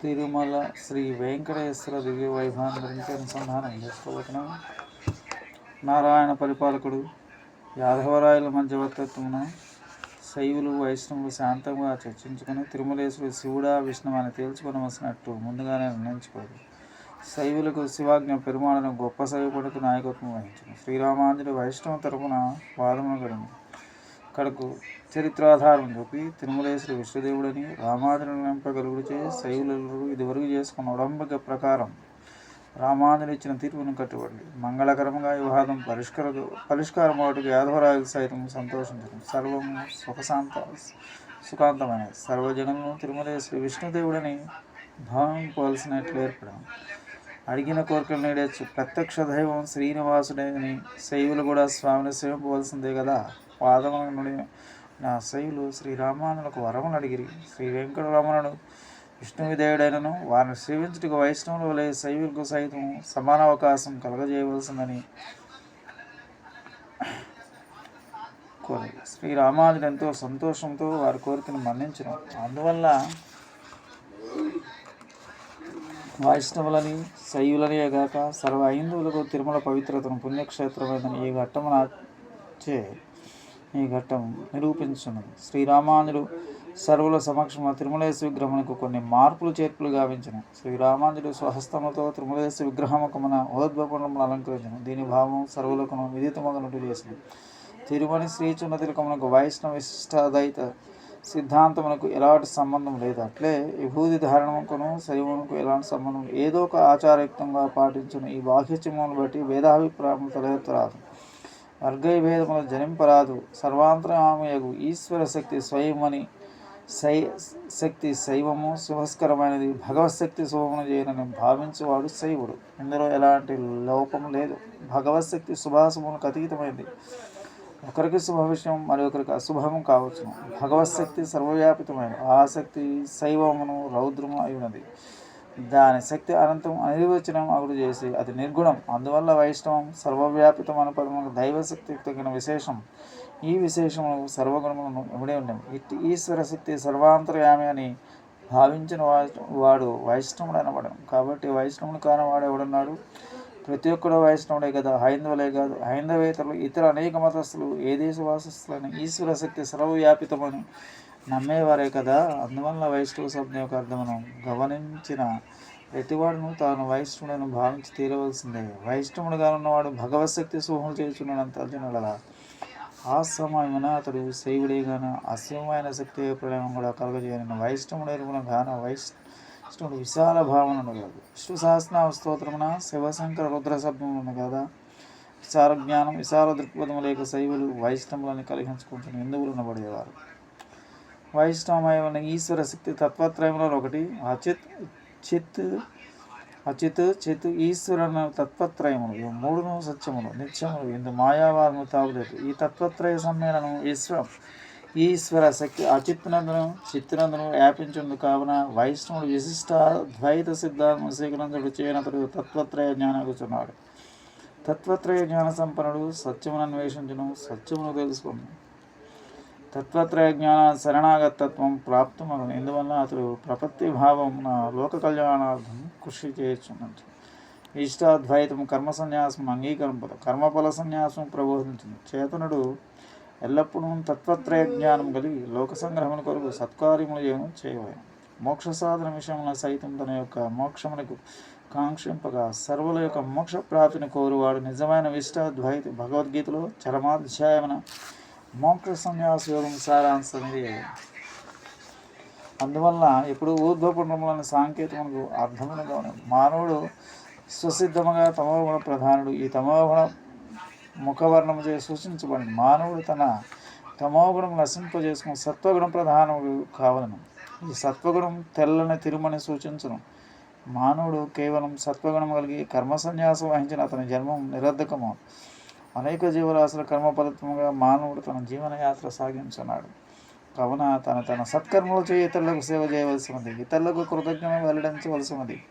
తిరుమల శ్రీ వెంకటేశ్వర దివ్య వైభవం గురించి అనుసంధానం చేసుకోబోతున్నాం నారాయణ పరిపాలకుడు యాదవరాయల మధ్యవర్తత్వమున శైవులు వైష్ణవులు శాంతంగా చర్చించుకొని తిరుమలేశ్వరుడు శివుడా విష్ణువు అని తేల్చుకొనవలసినట్టు ముందుగానే నిర్ణయించుకోదు శైవులకు శివాజ్ఞ పెరుమాళను గొప్ప శైవుడికి నాయకత్వం వహించింది శ్రీరామాంజుడు వైష్ణవ తరపున వాదమును గడింది కడకు. చరిత్రాధారం చూపి తిరుమలేశ్వరి విశ్వదేవుడని రామానుజుని చే శైవులు ఇదివరకు చేసుకున్న ఉడంబిక ప్రకారం రామానుజుడు ఇచ్చిన తీర్పును కట్టుబడి మంగళకరంగా వివాదం పరిష్కార పరిష్కారం వాటికి యాదవరాజు సైతం సంతోషించడం సర్వం సుఖశాంత సుఖాంతమైన సర్వజనము తిరుమలేశ్వరి విష్ణుదేవుడని భావింపవలసినట్లు ఏర్పడం. అడిగిన కోరికలు నేడచ్చు ప్రత్యక్ష దైవం శ్రీనివాసుడని శైవులు కూడా స్వామిని సేవింపవలసిందే కదా. పాదముల నుండి నా శైవులు శ్రీరామానులకు వరములు అడిగిరి. శ్రీ వెంకటరమణుడు విష్ణువిధేయుడైనను వారిని సేవించుటకు వైష్ణవులు వలె శైవులకు సైతం సమాన అవకాశం కలగజేయవలసిందని కోరి శ్రీరామానుడు ఎంతో సంతోషంతో వారి కోరికను మన్నించను. అందువల్ల వైష్ణవులని శైవులని గాక సర్వ హైందువులకు తిరుమల పవిత్రతను పుణ్యక్షేత్రమైనదని ఈ ఘట్టమున చే ఈ ఘట్టం నిరూపించున్నది. శ్రీరామానుడు సర్వుల సమక్షంలో తిరుమలేశ్వర విగ్రహమునకు కొన్ని మార్పులు చేర్పులు గావించిన. శ్రీరామానుడు స్వహస్తములతో తిరుమలేశ్వర విగ్రహముకమున ఉదద్భపుణములు అలంకరించను. దీని భావం సర్వులకును విదితమగనట్టు చేసిన. తిరుమల శ్రీచున్న తిలకమునకు వైష్ణవ విశిష్టాదైత సిద్ధాంతమునకు ఎలాంటి సంబంధం లేదు. అట్లే విభూతి ధారణముకును శరీరమునకు ఎలాంటి సంబంధం ఏదో ఒక ఆచారయుక్తంగా పాటించిన. ఈ బాహ్యచమును బట్టి భేదాభిప్రాయం తలెత్తరాదు. వర్గైభేదములు జనింపరాదు. సర్వాంతరామయగు ఈశ్వర శక్తి స్వయమని శై శక్తి శైవము శుభస్కరమైనది. భగవశక్తి శుభమును చేయనని భావించేవాడు శైవుడు. ఇందులో ఎలాంటి లోపం లేదు. భగవశక్తి శుభాశుభములకు అతీతమైనది ఒకరికి శుభ విషయం మరి ఒకరికి అశుభము కావచ్చును భగవశక్తి సర్వవ్యాపితమైన ఆసక్తి శైవమును రౌద్రము అయినది దాని శక్తి అనంతం అనిర్వచనం అగుడు చేసి అది నిర్గుణం. అందువల్ల వైష్ణవం సర్వవ్యాపితం అను పదములకు దైవశక్తి తగిన విశేషం. ఈ విశేషము సర్వగుణములను ఇమిడే ఉండేవి ఇట్టి ఈశ్వర శక్తి సర్వాంతర్యామి అని భావించిన వా- వాడు వైష్ణవుడు అనబడను కాబట్టి వైష్ణవుడు కాని వాడు ఎవడున్నాడు? ప్రతి ఒక్కడు వైష్ణవుడే కదా. హైందవులే కాదు. హైందవేతరులు ఇతర అనేక మతస్థులు ఏ దేశవాసస్థులని ఈశ్వర శక్తి సర్వవ్యాపితమని నమ్మేవారే కదా. అందువల్ల వైష్ణవ శబ్దం యొక్క అర్థమును గమనించిన ప్రతివాడును తాను వైష్ణవుడను భావించి తీరవలసిందే. వైష్ణవుడుగా ఉన్నవాడు భగవశక్తి సోహం చేస్తున్నాడంత అర్జునుడలా. ఆ సమయమున అతడు శైవుడేగాన అసీమైన శక్తి ప్రళయం కూడా కలగజేయను. వైష్ణవుడు గాన వైష్ణవుడు విశాల భావనను కాదు విష్ణు సహస్రనామ స్తోత్రమున శివశంకర రుద్ర శబ్దములను కదా. విశాల జ్ఞానం విశాల దృక్పథము లేక శైవులు వైష్ణవులని కలిగించుకుంటున్న హిందువులు ఉండబడేవారు. వైష్ణవమైన ఈశ్వర శక్తి తత్వత్రయంలో ఒకటి. అచిత్ చిత్ అచిత్ చిత్ ఈశ్వర తత్వత్రయములు. మూడును సత్యములు నిత్యములు. ఇందు మాయావాదము తాగులేదు ఈ తత్వత్రయ సమ్మేళనం ఈశ్వరం. ఈశ్వర శక్తి అచిత్తునందును చిత్తునందును వ్యాపించుంది కావున వైష్ణవుడు విశిష్ట ద్వైత సిద్ధాంతం స్వీకరించడు చేయనతడు తత్వత్రయ జ్ఞానం కూర్చున్నాడు తత్వత్రయ జ్ఞాన సంపన్నుడు సత్యమును అన్వేషించను సత్యమును తెలుసుకున్నాడు తత్వత్రయ జ్ఞాన శరణాగతత్వం ప్రాప్తమగును ఇందువల్ల అతడు ప్రపత్తి భావం లోక కళ్యాణార్థం కృషి చేయొచ్చున్నట్టు ఇష్టాద్వైతం కర్మ సన్యాసం అంగీకరింపదు. కర్మఫల సన్యాసం ప్రబోధించింది చేతనుడు ఎల్లప్పుడూ తత్వత్రయ జ్ఞానం కలిగి లోక సంగ్రహముల కొరకు సత్కార్యములు ఏమో చేయవలెను. మోక్ష సాధన విషయంలో సైతం తన యొక్క మోక్షమునకు కాంక్షింపగా సర్వుల యొక్క మోక్ష ప్రాప్తిని కోరువాడు నిజమైన విష్టాద్వైత భగవద్గీతలో చరమాధ్యాయమున మోక్ష సన్యాస యోగం సారాంశం ఇది అందువల్ల ఇప్పుడు ఊర్ధ్వపుణ్యములని సాంకేతికములకు అర్థమైన ఉన్నది మానవుడు స్వసిద్ధముగా తమోగుణ ప్రధానుడు. ఈ తమోగుణ ముఖవర్ణము చే సూచించబడింది మానవుడు తన తమోగుణం నశింపజేసుకుని సత్వగుణం ప్రధానముడు కావలను. ఈ సత్వగుణం తెల్లని తిరుమని సూచించను. మానవుడు కేవలం సత్వగుణం కలిగి కర్మ సన్యాసం వహించిన అతని జన్మం నిరర్ధకము. అనేక జీవరాశుల కర్మ మానవుడు తన జీవనయాత్ర సాగించున్నాడు కావున తన తన సత్కర్మలు చేయి ఇతరులకు సేవ చేయవలసి ఉంది ఇతరులకు కృతజ్ఞత వెల్లడించవలసి ఉంది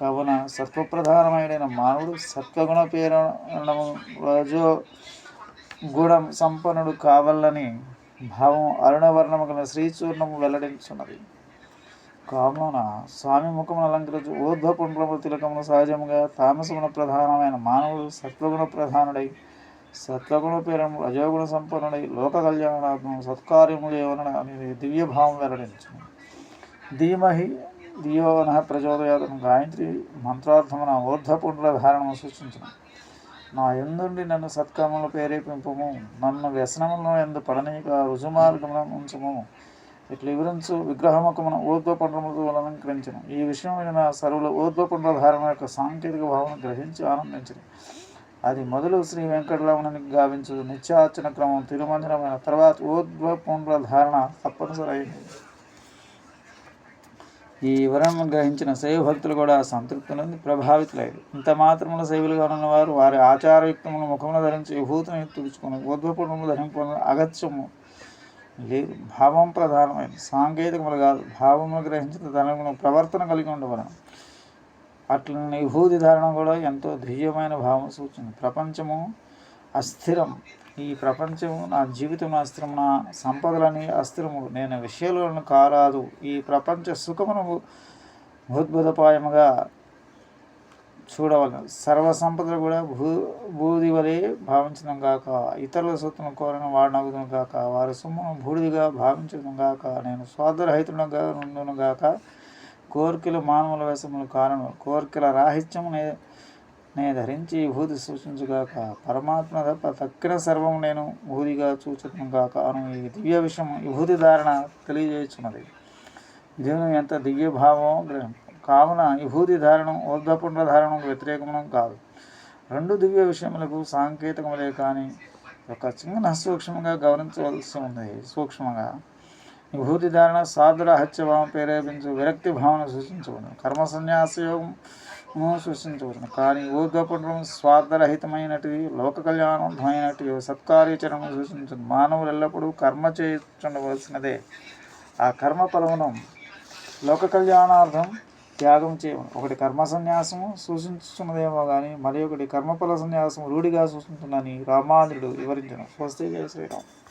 కావున సత్వప్రధానమైన మానవుడు సత్వగుణ పేరణము రజో గుణం సంపన్నుడు కావాలని భావం అరుణవర్ణము శ్రీచూర్ణము వెల్లడించున్నది. కావున స్వామి ముఖమును అలంకరించు ఊర్ధ్వ పుండ్రము తిలకమును సహజముగా తామసమున ప్రధానమైన మానవుడు సత్వగుణ ప్రధానుడై సత్వగుణ పేరము రజోగుణ సంపన్నుడై లోక కళ్యాణాత్మ సత్కార్యములు ఏమన అనేది దివ్య భావం వెల్లడించును. ధీమహి దియోన ప్రచోదయాతను గాయత్రి మంత్రార్థమున ఊర్ధపుండ్ర ధారణము సూచించను నా ఎందుండి నన్ను సత్కర్మలు ప్రేరేపింపము నన్ను వ్యసనములను ఎందు పడనీక రుజుమార్గమున ఉంచము? ఇట్లా వివరించు విగ్రహముఖమున ఊర్ధ్వపుండ్రములతో అలంకరించను. ఈ విషయమైన సర్వుల ఊర్ధ్వపుండ్ర ధారణ యొక్క సాంకేతిక భావన గ్రహించి ఆనందించను. అది మొదలు శ్రీ వెంకటరమణునికి గావించు నిత్యార్చన క్రమం తిరుమంజనమైన తర్వాత ఊర్ధ్వపుండ్ర ధారణ తప్పనిసరి అయింది ఈ వివరణను గ్రహించిన శైవ భక్తులు కూడా సంతృప్తి నుండి ప్రభావితులయ్యారు. ఇంత మాత్రమున శైవులుగా ఉన్నవారు వారి ఆచారయుక్తమును ముఖమును ధరించి విభూతిని తుడుచుకుని ఊర్ధ్వపుణములు ధరింపుకుని అగత్యము లేదు. భావం ప్రధానమైనది. సాంకేతికములు కాదు. భావములు గ్రహించిన తనకు ప్రవర్తన కలిగి ఉండవలను. అట్లని విభూతి ధారణ కూడా ఎంతో దివ్యమైన భావం సూచన ప్రపంచము అస్థిరం. ఈ ప్రపంచము నా జీవితం అస్థిరం నా సంపదలని అస్థిరము. నేను విషయాలను కారాదు. ఈ ప్రపంచ సుఖమును భూద్భుతపాయముగా చూడవలను. సర్వ సంపదలు కూడా భూ బూది వలె భావించడం గాక. ఇతరుల సొత్తును కోరిన వాడినగుదును గాక. వారి సొమ్మును బూడిదిగా భావించడం గాక. నేను స్వార్థరహితుడుగా ఉండును గాక. కోరికలు మానవుల వేషములు కారణం. కోరికల రాహిత్యము నే ధరించి భూతి సూచించుగాక. పరమాత్మ తప్ప తక్కిన సర్వం నేను భూదిగా సూచకం గాక. అను ఈ దివ్య విషయం విభూతి ధారణ తెలియజేస్తున్నది దేవుని ఎంత దివ్య భావం గ్రహం. కావున విభూతి ధారణం ఊర్ధపుండ్ర ధారణం వ్యతిరేకము కాదు. రెండు దివ్య విషయములకు సాంకేతికములే కానీ ఒక చిన్న సూక్ష్మంగా గమనించవలసి ఉంది సూక్ష్మంగా విభూతి ధారణ సాధురాహత్య భావం ప్రేరేపించు విరక్తి భావన సూచించబడును. కర్మ సన్యాసయోగము సూచించబడును. కానీ ఊర్ధ్వపుండ్రం స్వార్థరహితమైనటివి లోక కళ్యాణమైనటివి సత్కార్యచరణం సూచించదు మానవులు ఎల్లప్పుడూ కర్మ చేయించవలసినదే ఆ కర్మ ఫలమును లోక కళ్యాణార్థం త్యాగం చేయడం ఒకటి కర్మ సన్యాసము సూచించుతున్నదేమో కానీ మరి ఒకటి కర్మఫల సన్యాసం రూఢిగా సూచించునని రామానుడు వివరించను. స్వస్తి జయ శ్రీరామ్.